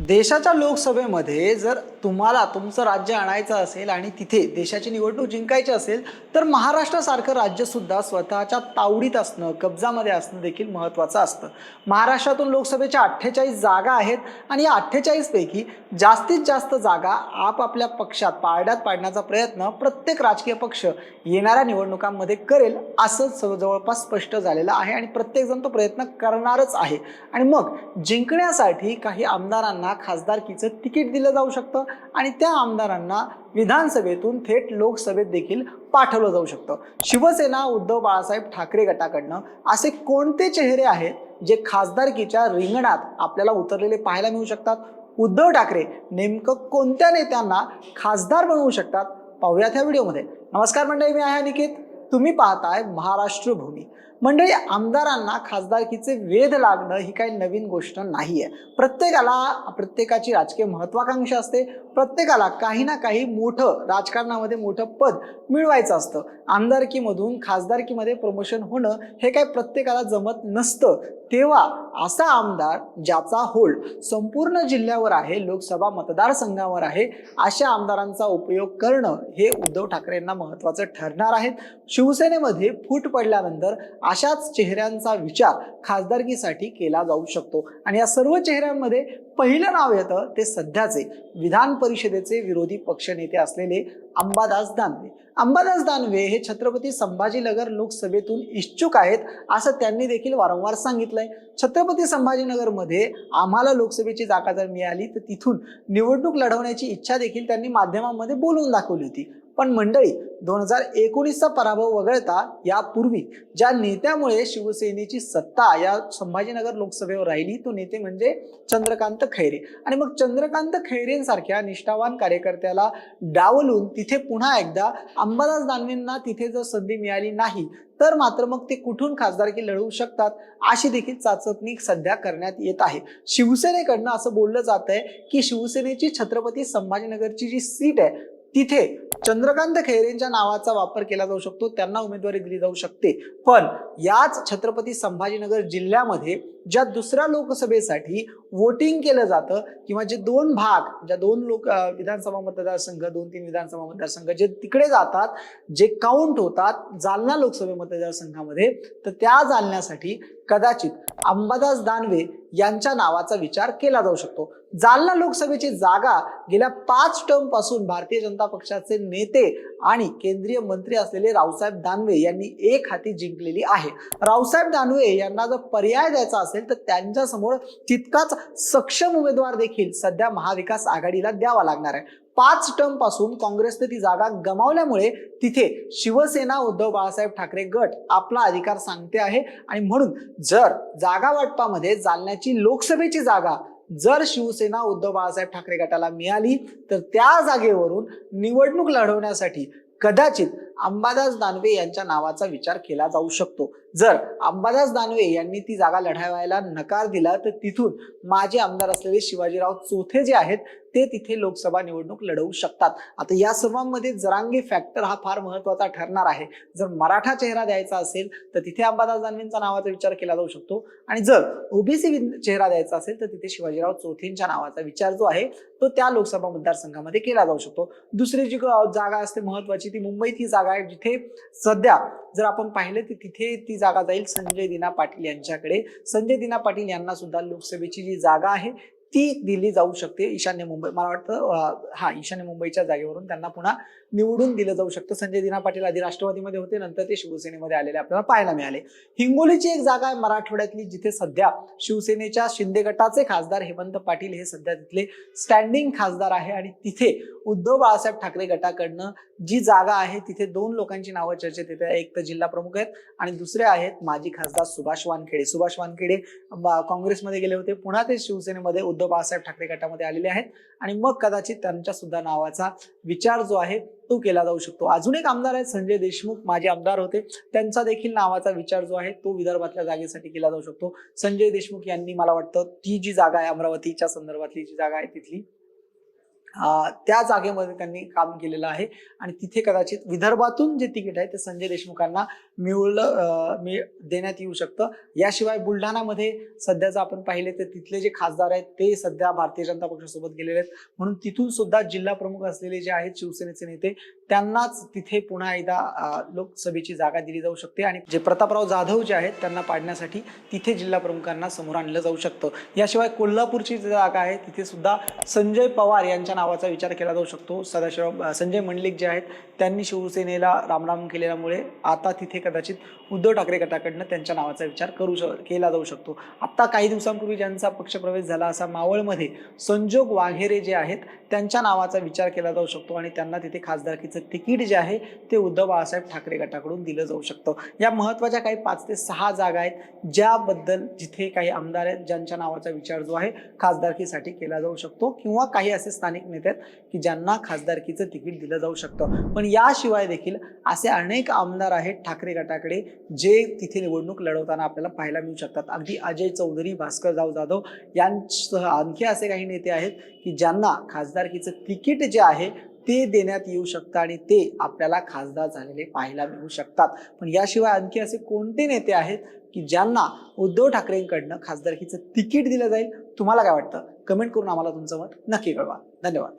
देशाच्या लोकसभेमध्ये जर तुम्हाला तुमचं राज्य आणायचं असेल आणि तिथे देशाची निवडणूक जिंकायची असेल तर महाराष्ट्रासारखं राज्यसुद्धा स्वतःच्या तावडीत असणं कब्जामध्ये असणं देखील महत्त्वाचं असतं. महाराष्ट्रातून लोकसभेच्या अठ्ठेचाळीस जागा आहेत आणि या अठ्ठेचाळीसपैकी जास्तीत जास्त जागा आपापल्या पक्षात पारड्यात पाडण्याचा प्रयत्न प्रत्येक राजकीय पक्ष येणाऱ्या निवडणुकांमध्ये करेल असं जवळपास स्पष्ट झालेलं आहे आणि प्रत्येकजण तो प्रयत्न करणारच आहे. आणि मग जिंकण्यासाठी काही आमदारांना खासदारकीचं तिकीट दिलं जाऊ शकतं आणि त्या आमदारांना विधानसभेतून थेट लोकसभेत देखील पाठवलं जाऊ शकतं. शिवसेना उद्धव बाळासाहेब ठाकरे गटाकडनं असे कोणते चेहरे आहेत जे खासदारकीच्या रिंगणात आपल्याला उतरलेले पाहायला मिळू शकतात? उद्धव ठाकरे नेमकं कोणत्या नेत्यांना खासदार बनवू शकतात? पाहूयात ह्या व्हिडिओमध्ये. नमस्कार मंडळी मी आहे अनिकेत. तुम्ही पाहताय महाराष्ट्र भूमी. मंडळी आमदारांना खासदारकीचे वेध लागणं ही काही नवीन गोष्ट नाही आहे प्रत्येकाला प्रत्येकाची राजकीय महत्वाकांक्षा असते. प्रत्येकाला काही ना काही मोठं राजकारणामध्ये मोठं पद मिळवायचं असतं. आमदारकीमधून खासदारकीमध्ये प्रमोशन होणं हे काय प्रत्येकाला जमत नसतं. तेव्हा असा आमदार ज्याचा होल्ड संपूर्ण जिल्ह्यावर आहे लोकसभा मतदारसंघावर आहे अशा आमदारांचा उपयोग करणं हे उद्धव ठाकरेंना महत्वाचं ठरणार आहे. शिवसेनेमध्ये फूट पडल्यानंतर अशाच चेहऱ्यांचा विचार खासदारकीसाठी केला जाऊ शकतो. आणि या सर्व चेहऱ्यांमध्ये पहिलं नाव येतं ते सध्याचे विधान परिषदेचे विरोधी पक्षनेते असलेले अंबादास दानवे. अंबादास दानवे हे छत्रपती संभाजीनगर लोकसभेतून इच्छुक आहेत असं त्यांनी देखील वारंवार सांगितलंय. छत्रपती संभाजीनगरमध्ये आम्हाला लोकसभेची जागा जर मिळाली तर तिथून निवडणूक लढवण्याची इच्छा देखील त्यांनी माध्यमांमध्ये बोलून दाखवली होती. पण मंडळी दोन हजार एकोणीसचा पराभव वगळता यापूर्वी ज्या नेत्यामुळे शिवसेनेची सत्ता या संभाजीनगर लोकसभेवर राहिली तो नेते म्हणजे चंद्रकांत खैरे. आणि मग चंद्रकांत खैरेंसारख्या निष्ठावान कार्यकर्त्याला डावलून तिथे पुन्हा एकदा अंबादास दानवेंना तिथे जर संधी मिळाली नाही तर मात्र मग ते कुठून खासदारकी लढवू शकतात अशी देखील चाचपणी सध्या करण्यात येत आहे. शिवसेनेकडनं असं बोललं जात आहे की शिवसेनेची छत्रपती संभाजीनगरची जी सीट आहे तिथे चंद्रकांत खैरेंच्या नावाचा वापर केला जाऊ शकतो त्यांना उमेदवारी दिली जाऊ शकते. पण याच छत्रपती संभाजीनगर जिल्ह्यामध्ये ज्या दुसऱ्या लोकसभेसाठी वोटिंग केलं जातं किंवा जे दोन भाग ज्या दोन लोक विधानसभा मतदारसंघ दोन तीन विधानसभा मतदारसंघ जे तिकडे जातात जे काउंट होतात जालना लोकसभा मतदारसंघामध्ये तर त्या जालन्यासाठी कदाचित अंबादास दानवे यांच्या नावाचा विचार केला जाऊ शकतो. जालना लोकसभेची जागा गेल्या पाच टर्मपासून भारतीय जनता पक्षाचे नेते आणि केंद्रीय मंत्री असलेले रावसाहेब दानवे यांनी एक हाती जिंकलेली आहे. रावसाहेब दानवे यांना जर पर्याय द्यायचा असेल तर त्यांच्यासमोर तितकाच सक्षम उमेदवार देखील सध्या महाविकास आघाडीला द्यावा लागणार आहे. पाच टर्मपासून काँग्रेसने ती जागा गमावल्यामुळे तिथे शिवसेना उद्धव बाळासाहेब ठाकरे गट आपला अधिकार सांगते आहे. आणि म्हणून जर जागा वाटपामध्ये जालन्याची लोकसभेची जागा जर शिवसेना उद्धव बाळासाहेब ठाकरे गटाला मिळाली तर त्या जागेवरून निवडणूक लढवण्यासाठी कदाचित अंबादास दानवे यांच्या नावाचा विचार केला जाऊ शकतो. जर अंबादास दानवे यांनी ती जागा लढावायला नकार दिला तर तिथून माजी आमदार असलेले शिवाजीराव चोथे जे आहेत ते तिथे लोकसभा निवडणूक लढवू शकतात. आता या सर्वांमध्ये जरांगी फॅक्टर हा फार महत्त्वाचा ठरणार आहे. जर मराठा चेहरा द्यायचा असेल तर तिथे अंबादास दानवेंचा नावाचा विचार केला जाऊ शकतो. आणि जर ओबीसी चेहरा द्यायचा असेल तर तिथे शिवाजीराव चौथेंच्या नावाचा विचार जो आहे तो त्या लोकसभा मतदारसंघामध्ये केला जाऊ शकतो. दुसरी जी जागा असते महत्वाची ती मुंबईत ही जागा आहे जिथे सध्या जर आपण पाहिलं तर तिथे ती जागा जाईल संजय दिना पाटील यांच्याकडे. संजय दिना पाटील यांना सुद्धा लोकसभेची जी जागा आहे ती दिली जाऊ शकते. ईशान्य मुंबई मला वाटतं हा ईशान्य मुंबईच्या जागेवरून त्यांना पुन्हा निवडून दिलं जाऊ शकतं. संजय दिना पाटील आधी राष्ट्रवादीमध्ये होते नंतर ते शिवसेनेमध्ये आलेले आपल्याला पाहायला मिळाले. हिंगोलीची एक जागा आहे मराठवाड्यातली जिथे सध्या शिवसेनेच्या शिंदे गटाचे खासदार हेमंत पाटील हे सध्या तिथले स्टँडिंग खासदार आहे. आणि तिथे उद्धव बाळासाहेब ठाकरे गटाकडनं जी जागा आहे तिथे दोन लोकांची नावं चर्चेत येते एक तर जिल्हा प्रमुख आहेत आणि दुसरे आहेत माजी खासदार सुभाष वानखेडे. सुभाष वानखेडे काँग्रेसमध्ये गेले होते. पुन्हा ते शिवसेनेमध्ये उद्धव बाळासाहेब ठाकरे गटामध्ये आलेले आहेत. आणि मग कदाचित त्यांच्या सुद्धा नावाचा विचार जो आहे तो केला जाऊ शकतो. अजून एक आमदार आहेत संजय देशमुख माजी आमदार होते. त्यांचा देखील नावाचा विचार जो आहे तो विदर्भातल्या जागेसाठी केला जाऊ शकतो. संजय देशमुख यांनी मला वाटतं ती जी जागा आहे अमरावतीच्या संदर्भातली जी जागा आहे तिथली त्या जागेमध्ये त्यांनी काम केलेलं आहे. आणि तिथे कदाचित विदर्भातून जे तिकीट आहे ते संजय देशमुखांना मिळलं मिळ देण्यात येऊ शकतं. याशिवाय बुलढाणामध्ये सध्या जर आपण पाहिले तर तिथले जे खासदार आहेत ते सध्या भारतीय जनता पक्षासोबत गेलेले आहेत. म्हणून तिथून सुद्धा जिल्हा प्रमुख असलेले जे आहेत शिवसेनेचे नेते त्यांनाच तिथे पुन्हा एकदा लोकसभेची जागा दिली जाऊ शकते. आणि जे प्रतापराव जाधव जे आहेत त्यांना पाडण्यासाठी तिथे जिल्हा प्रमुखांना समोर आणलं जाऊ शकतं. याशिवाय कोल्हापूरची जी जागा आहे तिथे सुद्धा संजय पवार यांच्या नावाचा विचार केला जाऊ शकतो. सदाशिव संजय मंडलिक जे आहेत त्यांनी शिवसेनेला रामराम केलेल्यामुळे आता तिथे कदाचित उद्धव ठाकरे गटाकडनं त्यांच्या नावाचा विचार करू श केला जाऊ शकतो. आत्ता काही दिवसांपूर्वी ज्यांचा पक्षप्रवेश झाला असा मावळमध्ये संजोग वाघेरे जे आहेत त्यांच्या नावाचा विचार केला जाऊ शकतो आणि त्यांना तिथे खासदारकीचं तिकीट जे आहे ते उद्धव बाळासाहेब ठाकरे गटाकडून दिलं जाऊ शकतं. या महत्त्वाच्या काही पाच ते सहा जागा आहेत ज्याबद्दल जिथे काही आमदार आहेत ज्यांच्या नावाचा विचार जो आहे खासदारकीसाठी केला जाऊ शकतो किंवा काही असे स्थानिक नेते आहेत की ज्यांना खासदारकीचं तिकीट दिलं जाऊ शकतं. पण याशिवाय देखील असे अनेक आमदार आहेत ठाकरे गटाकडे जे तिथे निवडणूक लढवताना आपल्याला पाहायला मिळू शकतात. अगदी अजय चौधरी भास्करराव जाधव यांसह आणखी असे काही नेते आहेत की ज्यांना खासदारकीचं तिकीट जे आहे ते देण्यात येऊ शकतं आणि ते आपल्याला खासदार झालेले पाहायला मिळू शकतात. पण याशिवाय आणखी असे कोणते नेते आहेत की ज्यांना उद्धव ठाकरेंकडनं खासदारकीचं तिकीट दिलं जाईल? तुम्हाला काय वाटतं? कमेंट करून आम्हाला तुमचं मत नक्की कळवा. धन्यवाद.